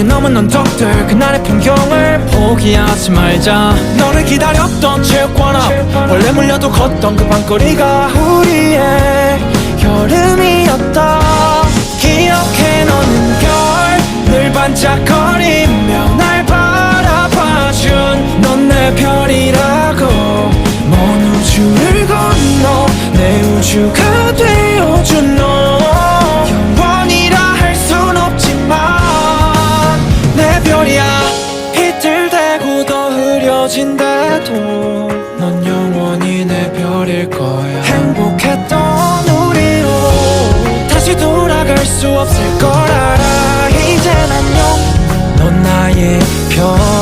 뛰어넘은 언덕들 그날의 풍경을 포기하지 말자. 너를 기다렸던 체육관앞 원래 물려도 걷던 그 밤거리가 우리의 여름이었다. 기억해 너는 별 늘 반짝거리며 날 바라봐준 넌 내 별이라고. 먼 우주를 건너 내 우주가 되어준 소리야. 비틀대고더 흐려진대도 넌 영원히 내 별일 거야. 행복했던 우리로 다시 돌아갈 수 없을 걸 알아. 이제 안녕 넌 나의 별.